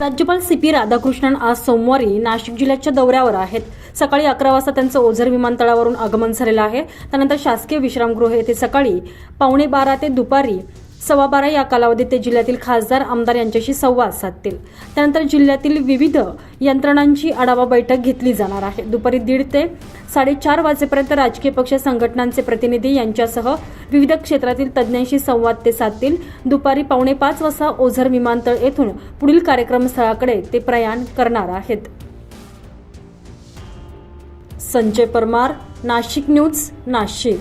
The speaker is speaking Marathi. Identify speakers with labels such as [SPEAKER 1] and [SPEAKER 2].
[SPEAKER 1] राज्यपाल सी पी राधाकृष्णन आज सोमवारी नाशिक जिल्ह्याच्या दौऱ्यावर आहेत. सकाळी अकरा वाजता त्यांचं ओझर विमानतळावरून आगमन झालेलं आहे. त्यानंतर शासकीय विश्रामगृह येथे सकाळी पावणे बारा ते दुपारी सव्वा बारा या कालावधीत ते जिल्ह्यातील खासदार आमदार यांच्याशी संवाद साधतील. त्यानंतर जिल्ह्यातील विविध यंत्रणांची आढावा बैठक घेतली जाणार आहे. दुपारी दीड ते साडेचार वाजेपर्यंत राजकीय पक्ष संघटनांचे प्रतिनिधी यांच्यासह विविध क्षेत्रातील तज्ज्ञांशी संवाद ते साधतील. दुपारी पावणे पाच वाजता ओझर विमानतळ येथून पुढील कार्यक्रमस्थळाकडे ते प्रयाण करणार आहेत. संजय परमार नाशिक न्यूज नाशिक.